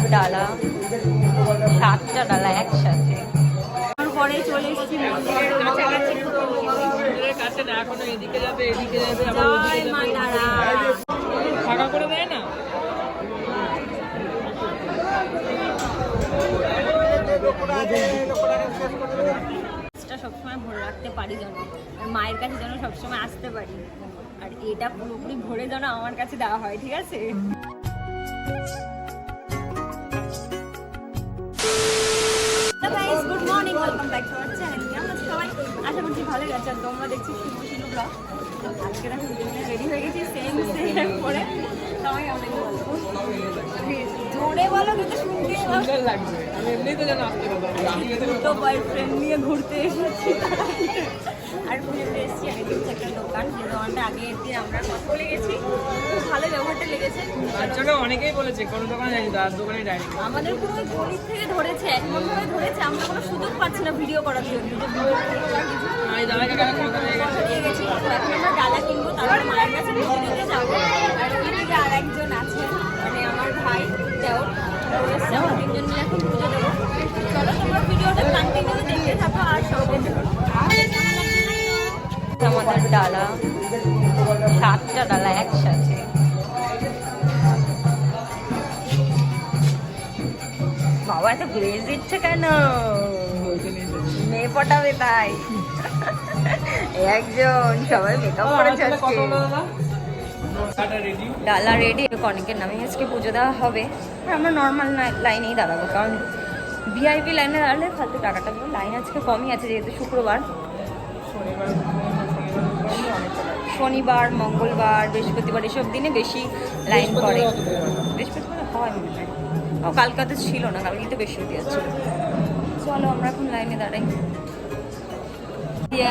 আমাদের ডালা সাতটা ডালা একসাথে। পরে চলে এসেছি মন্দিরের কাছে এখনও এদিকে যাবে এদিকে যাবে ফাঁকা করে দেয় না? সবসময় ভরে রাখতে পারি যেন মায়ের কাছে যেন সবসময় আসতে পারি। আর এটা পুরোপুরি ভরে যেন আমার কাছে দেওয়া হয় ঠিক আছে? ভালো আর তোমরা দেখছি ব্লগ। আজকে দুজনে রেডি হয়ে গেছি সেম সেম করে। সবাই অনেক জোরে বলো কিন্তু শুনতে সুন্দর লাগছে। আমি এমনিই তো যেন আসতে দুটো বয়ফ্রেন্ড নিয়ে ঘুরতে এসেছি। আর পুজোতে এসেছি আর এটা হচ্ছে একটা দোকান। যে দোকানটা আগে একদিন আমরা কথা বলে গেছি। লেগেছে অনেকেই বলেছে কোনো দোকানে যাই তার দোকানে যাই আমাদের পুরো ওই গলি থেকে ধরেছে এমন ভাবে ধরেছে আমরা কোনো সুযোগ পাচ্ছি না ভিডিও করার জন্য। যে ভিডিও আমি দাদাকে কাছে কথা হয়ে গেছে গেছি এখন আমরা ডালা কিনবো তারপরে মায়ের কাছে পুজো যাব। আর এদিকে আর একজন আছে মানে আমার ভাই দেওর। তিনজন মিলে এখন পুজো দেবো। চলো তোমরা ভিডিওটা কন্টিনিউ দেখতে থাকো আর সঙ্গে। আমাদের ডালা সাতটা ডালা। এত দিচ্ছে কেন মেয়ে পটাবে তাই একজন সবাই মেকআপ করেছে আজকে ডালা রেডি অনেকের নামে আজকে পুজো দেওয়া হবে। আর আমরা নর্মাল লাইনেই দাঁড়াবো কারণ ভিআইপি লাইনে দাঁড়ালে ফালতু টাকাটা লাইন আজকে কমই আছে যেহেতু শুক্রবার। শনিবার মঙ্গলবার বৃহস্পতিবার এসব দিনে বেশি লাইন করে বৃহস্পতিবার হয় মনে হয়। ও কালকে তো ছিল না কালকে তো বৃহস্পতি আছে চলো আমরা এখন লাইনে দাঁড়াই।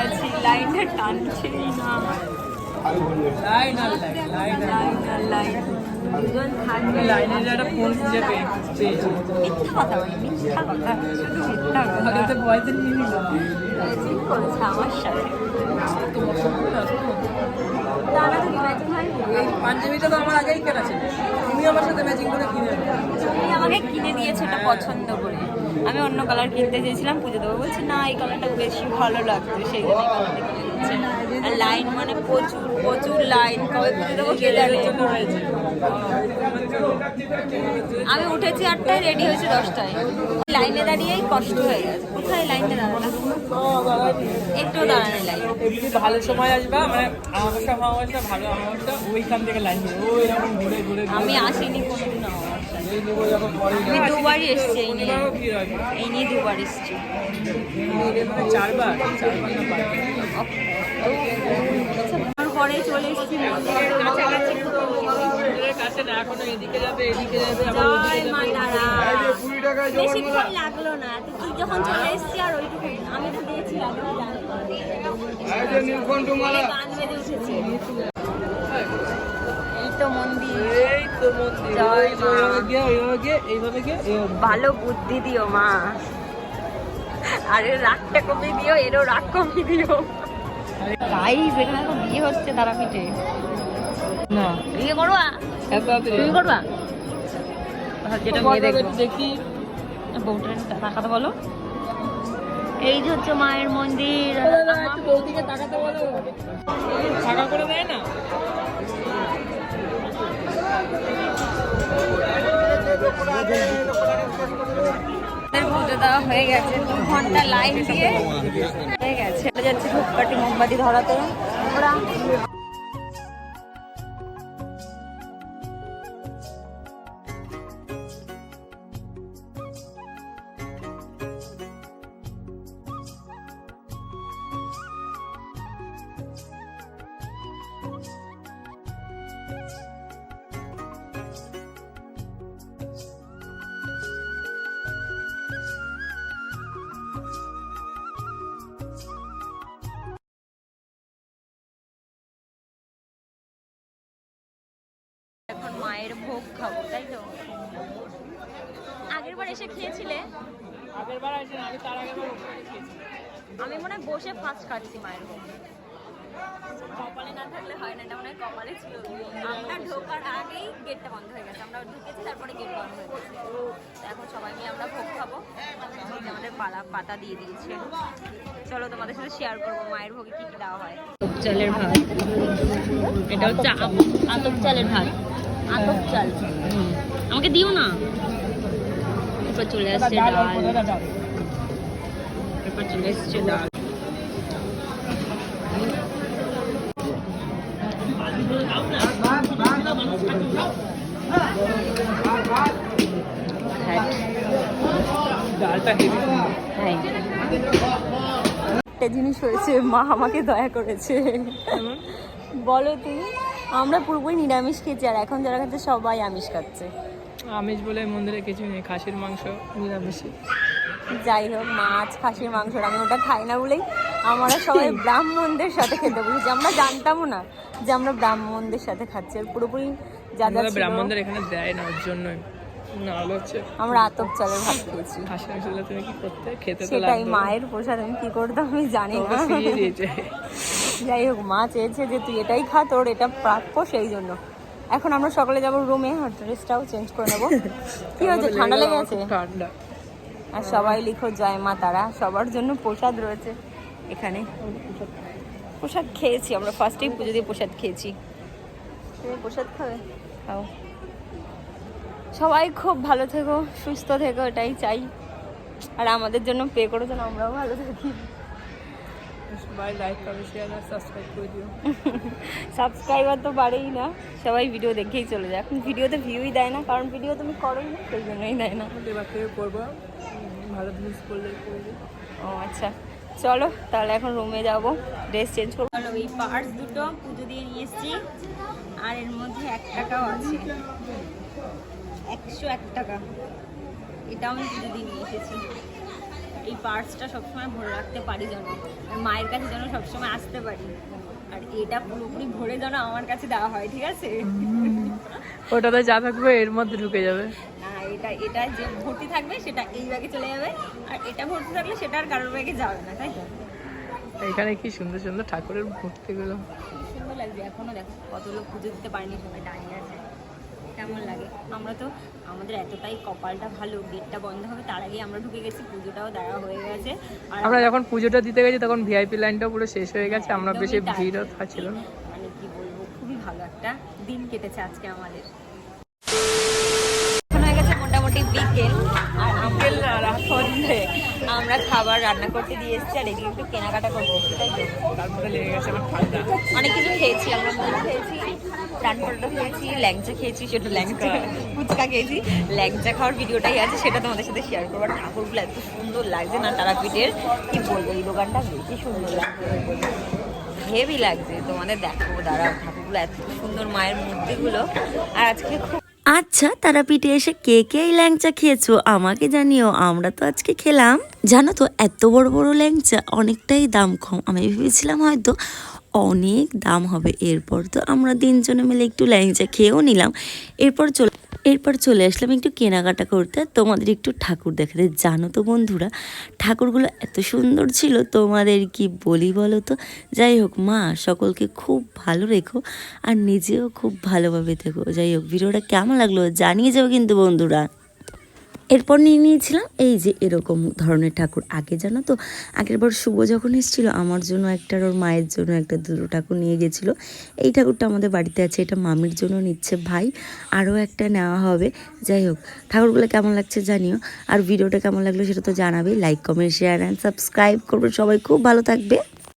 আছি লাইনটা টানছেই না। লাইন আর লাইন লাইন আর লাইন। আর লাইন। দুজন থাকবে লাইনে যে একটা ফোন খুঁজে পেয়েছি। মিথ্যা কথা বলি মিথ্যা কথা। শুধু মিথ্যা কথা। ওটা ভয়েসে নিয়ে নিলাম ম্যাচিং করেছে আমার সাথে। হয় এই পাঞ্জাবিটা তো আমার আগেই কেনা ছিল। তুমি আমার সাথে ম্যাচিং করে কিনে তুমি আমাকে কিনে দিয়েছ এটা পছন্দ করে। আমি অন্য কালার কিনতে চেয়েছিলাম, পুজো দেবো। বলছি, না, এই কালারটা বেশি ভালো লাগতো সেই জন্য এই লাইন মানে প্রচুর প্রচুর লাইন কবে পুজো দেবো, গেলে হয়েছে আমি উঠেছি আটটায় রেডি হয়েছে দশটায়। লাইনে দাঁড়িয়েই কষ্ট হয়ে গেছে। কোথায় লাইনে দাঁড়ালাম একটু দাঁড়ানো লাইন। ভালো সময় আসবা মানে আমাবস্যা অমাবস্যা ভালো অমাবস্যা ওইখান থেকে লাইন ওই রকম ঘুরে ঘুরে আমি আসিনি কোনোদিন আমি দুবারই এসছি এই নিয়ে। এই দুবার এসছি। মানে চারবার পাঁচবার। পরে চলে এসেছি মন্দিরের কাছাকাছি। মন্দিরের কাছে না এখনও এদিকে যাবে এদিকে যাবে জয় মা তারা বেশিক্ষণ লাগল না তুই যখন চলে এসেছি আর ওইটুকু আমি তো দিয়েছি আগে গান বেঁধে উঠেছে। এই তো মন্দির। এই তো মন্দির। জয় মা। ওইভাবে গিয়ে ওইভাবে গিয়ে এইভাবে গিয়ে ভালো বুদ্ধি দিও মা। আরে রাগটা কমিয়ে দিও এরও রাগ কমিয়ে দিও। তাই এখানে বিয়ে হচ্ছে তারাপীঠে। না। বিয়ে তাড়াতাড়ি তুমি করবা? যেটা বিয়ে দেখব। দেখি। বউটা তাকাতে বলো। এই যে হচ্ছে মায়ের মন্দির। একটু বৌদিকে তাকাতে বলো। ফাঁকা করে দেয় না? পুজো দেওয়া হয়ে গেছে। দু ঘণ্টা লাইন দিয়ে। হয়ে গেছে। যাচ্ছে ধূপকাঠি মোমবাতি ধরাতে। ওরা এখন মায়ের ভোগ খাব তাই তো? আগের বার এসে খেয়েছিলে? আগের বার আসেন আমি তার আগের বার আমি মনে হয় বসে ফার্স্ট খাচ্ছি মায়ের ভোগ। কপালে না থাকলে হয় না এটা মনে হয় কপালে ছিল। আমরা ঢোকার আগেই গেটটা বন্ধ হয়ে গেছে আমরা ঢুকেছি তারপরে গেট বন্ধ হয়ে গেছে। পালা পাতা দিয়ে দিয়েছে। চলো তোমাদের সাথে শেয়ার করব মায়ের ভোগে কি কি দেওয়া হয়। চালের ভাত। এটা হচ্ছে আতপ চালের ভাত। আতপ চাল। আমাকে দিও না। এরপর চলে আসছে ডাল এরপর চলে এসছে ডাল। সুন্দর হ্যাঁ। একটা জিনিস হয়েছে মা আমাকে দয়া করেছে। বলো তুমি। আমরা পুরোপুরি নিরামিষ খেয়েছি আর এখন যারা খাচ্ছে সবাই আমিষ খাচ্ছে। আমিষ বলে মন্দিরে কিছু নেই খাসির মাংস নিরামিষই। যাই হোক মাছ খাসির মাংস আমি ওটা খাই না বলেই আমরা সবাই ব্রাহ্মণদের সাথে খেতে বসেছি। আমরা জানতামও না যে আমরা ব্রাহ্মণদের সাথে খাচ্ছি আর পুরোপুরি যা যা ব্রাহ্মণদের এখানে দেয় না ওর জন্যই। আমরা আতপ চালের ভাত খেয়েছি। সেটাই মায়ের প্রসাদ আমি কি করতাম আমি জানি না। যাই হোক মা চেয়েছে যে তুই এটাই খা তোর এটা প্রাপ্য সেই জন্য। এখন আমরা সকালে যাব রুমে আর ড্রেসটাও চেঞ্জ করে নেব। কি হয়েছে? ঠান্ডা লেগে আছে ঠান্ডা। আর সবাই লিখো জয় মা তারা। সবার জন্য প্রসাদ রয়েছে এখানে। প্রসাদ খেয়েছি আমরা ফার্স্টেই পুজো দিয়ে প্রসাদ খেয়েছি। তুমি প্রসাদ খাবে? খাও। সবাই খুব ভালো থেকো সুস্থ থেকো এটাই চাই। আর আমাদের জন্য পে করো যেন আমরাও ভালো থাকি। সবাই লাইক করো শেয়ার আর সাবস্ক্রাইব করে দিও। সাবস্ক্রাইবার তো বাড়েই না সবাই ভিডিও দেখেই চলে যায়। এখন ভিডিওতে ভিউই দেয় না কারণ ভিডিও তুমি করোই না সেই জন্যই দেয় না। এবার থেকে করব ভালো জিনিস করলে করব। ও আচ্ছা চলো তাহলে এখন রুমে যাব ড্রেস চেঞ্জ করব। চলো এই পার্টস দুটো পুজো দিয়ে নিয়ে এসেছি আর এর মধ্যে এক টাকাও আছে। একশো এক টাকা এটাও আমি পুজো দিয়ে নিয়ে এসেছি। এই পার্টসটা সবসময় ভরে রাখতে পারি যেন আর মায়ের কাছে যেন সবসময় আসতে পারি। আর এটা পুরোপুরি ভরে যেন আমার কাছে দেওয়া হয় ঠিক আছে? ওটাতে যা থাকবে এর মধ্যে ঢুকে যাবে। না এটা এটা যে ভর্তি থাকবে সেটা এই ব্যাগে চলে যাবে আর এটা ভর্তি থাকলে সেটা আর কারোর ব্যাগে যাবে না তাই তো? এখানে কি সুন্দর সুন্দর ঠাকুরের মূর্তিগুলো। সুন্দর লাগছে এখনও দেখো কত লোক পুজো দিতে পারেনি সবাই দাঁড়িয়ে আছে। কেমন লাগে? আমরা তো আমাদের এতটাই কপালটা ভালো গেটটা বন্ধ হবে তার আগে আমরা ঢুকে গেছি পুজোটাও দেওয়া হয়ে গেছে। আর আমরা যখন পুজোটা দিতে গেছি তখন ভিআইপি লাইনটা পুরো শেষ হয়ে গেছে আমরা একদমই বেশি ভিড়ও ছিল না। মানে কি বলব খুবই ভালো একটা দিন কেটেছে আজকে আমাদের। এখন হয়ে গেছে মোটামুটি বিকেল আর রাত সন্ধে আমরা খাবার রান্না করতে দিয়ে এসেছি আর এদিকে একটু কেনাকাটা করতে এসেছি, তাই তো? অনেক কিছু খেয়েছি আমরা মোমো খেয়েছি প্রাণ খেয়েছি ল্যাংচা খেয়েছি সেটা ল্যাংচা ফুচকা খেয়েছি। ল্যাংচা খাওয়ার ভিডিওটাই আছে সেটা তোমাদের সাথে শেয়ার করব। আর ঠাকুরগুলো এত সুন্দর লাগছে না তারাপীঠের কি বলব এই দোকানটা বেশি সুন্দর লাগছে। হেভি লাগছে তোমাদের দেখো দাঁড়াও ঠাকুরগুলো এত সুন্দর মায়ের মূর্তিগুলো। আর আজকে খুব আচ্ছা তারা তারাপীঠে এসে কে কে এই ল্যাংচা খেয়েছো? আমাকে জানিও, আমরা তো আজকে খেলাম। জানো তো, এত বড় বড় ল্যাংচা, অনেকটাই দাম কম। আমি ভেবেছিলাম হয়তো অনেক দাম হবে। এরপর তো আমরা তিনজনে মিলে একটু ল্যাংচা খেয়েও নিলাম। এরপর চলে এরপর চলে আসলাম একটু কেনাকাটা করতে। তোমাদের একটু ঠাকুর দেখাতে। জানো তো বন্ধুরা, ঠাকুরগুলো এত সুন্দর ছিল, তোমাদের কি বলি বলো তো? যাই হোক, মা সকলকে খুব ভালো রেখো আর নিজেও খুব ভালোভাবে থেকো। যাই হোক, ভিডিওটা কেমন লাগল জানিয়ে যাও কিন্তু বন্ধুরা। এরপর নিয়ে নিয়েছিলাম, এই যে এরকম ধরনের ঠাকুর। আগে জানো তো, আগের বার শুভ যখন এসেছিল, আমার জন্য একটা ওর মায়ের জন্য একটা দুটো ঠাকুর নিয়ে গেছিল। এই ঠাকুরটা আমাদের বাড়িতে আছে, এটা মামির জন্য নিচ্ছে ভাই। আরও একটা নেওয়া হবে। যাই হোক, ঠাকুরগুলো কেমন লাগছে জানিও। আর ভিডিওটা কেমন লাগল সেটা তো জানাবে like comment share and subscribe করবে সবাই। খুব ভালো থাকবে।